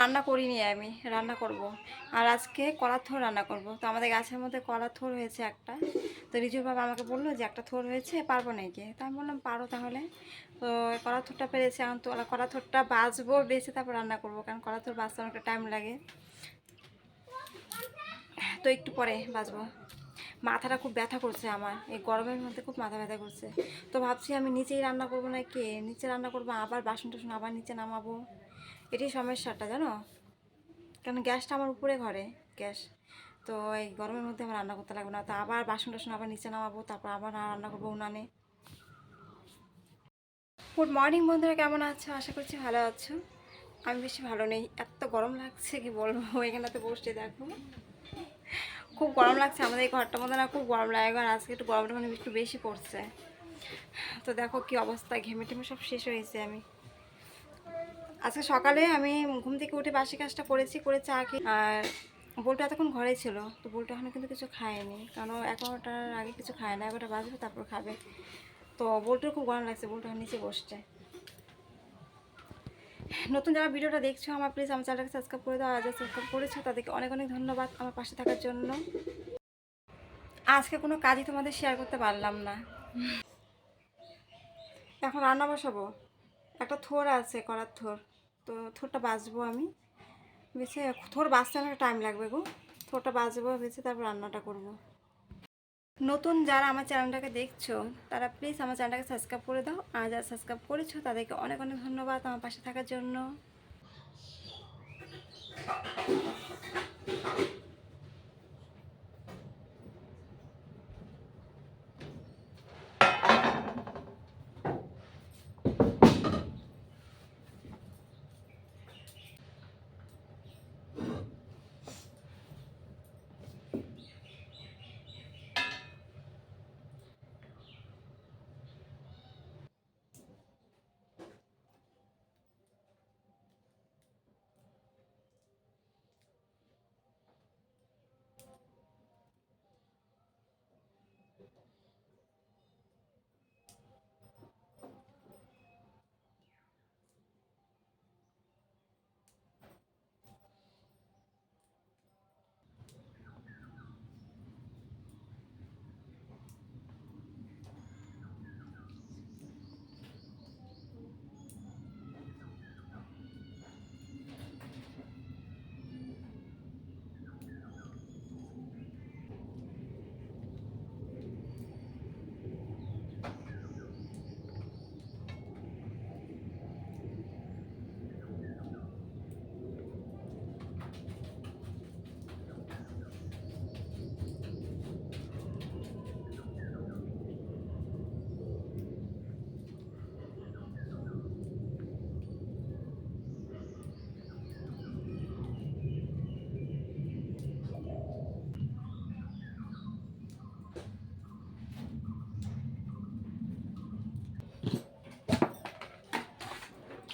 রান্না করিনি আমি, রান্না করব। আর আজকে কলার থোর রান্না করব। তো আমাদের গাছের মধ্যে কলার থোর হয়েছে একটা। তো রিজুর বাবা আমাকে বলল যে, একটা থোর হয়েছে, পারব নাকি তো আমি বললাম, পারো তাহলে। তো কলার থোরটা পেরেছে এখন তো কলার থোরটা বাজবো বেছে তারপর রান্না করব, কারণ কলার থোর বাজতে অনেকটা টাইম লাগে। তো একটু পরে বাজবো মাথাটা খুব ব্যথা করছে আমার। এই গরমের মধ্যে খুব মাথা ব্যথা করছে। তো ভাবছি আমি নিচেই রান্না করব না কে নিচে রান্না করব, আবার বাসন টাসন আবার নিচে নামাবো। এটাই সমস্যাটা, জানো? কারণ গ্যাসটা আমার উপরে ঘরে, গ্যাস। তো এই গরমের মধ্যে আমার রান্না করতে লাগবে না। তো আবার বাসন টাসন আবার নিচে নামাবো, তারপর আবার রান্না করব উনানে। গুড মর্নিং বন্ধুরা, কেমন আছো? আশা করছি ভালো আছো। আমি বেশি ভালো নেই। এত গরম লাগছে, কি বলব? এখানে তো বসে দেখো। খুব গরম লাগছে, আমাদের এই ঘরটার মধ্যে না খুব গরম লাগে। আর আজকে একটু গরমটা মানে একটু বেশি পড়ছে। তো দেখো কি অবস্থা, ঘেমে টেমে সব শেষ হয়েছে আমি। আজকে সকালে আমি ঘুম থেকে উঠে বাসি কাজটা করেছি, করে চা খেয়ে আর বলটা এতক্ষণ ঘরে ছিল, তো বলটা এখনও কিন্তু কিছু খায়নি। কারণ এগারোটার আগে কিছু খায় না এগারোটা বাজবে, তারপর খাবে। তো বলটার খুব গরম লাগছে, বলটা নিচে বসছে। নতুন যারা ভিডিওটা দেখছ, আমার প্লিজ আমার চ্যানেলটাকে সাবস্ক্রাইব করে দাও। আর যারা সাবস্ক্রাইব করেছ, তাদেরকে অনেক অনেক ধন্যবাদ আমার পাশে থাকার জন্য। আজকে কোনো কাজই তোমাদের শেয়ার করতে পারলাম না। এখন রান্না বসাবো। একটা থোর আছে, করার থোর। তো থোরটা বাজবো আমি। বেছে, থোর বাঁচতে আমার টাইম লাগবে গো। থোরটা বাজবো, বেছে তারপর রান্নাটা করব। নতুন যারা আমার চ্যানেলটাকে দেখছ, তারা প্লিজ আমার চ্যানেলটাকে সাবস্ক্রাইব করে দাও। আর যারা সাবস্ক্রাইব করেছ, তাদেরকে অনেক অনেক ধন্যবাদ আমার পাশে থাকার জন্য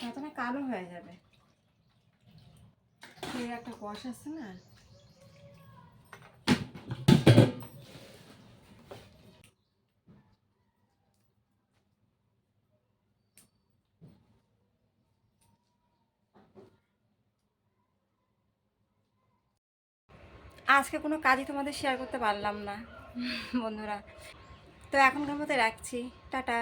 এত না কালো হয়ে যাবে। এর একটা কষ আছে না? আজকে কোনো কাজই তোমাদের শেয়ার করতে পারলাম না, বন্ধুরা। তো এখনকার মতো রাখছি। টাটা।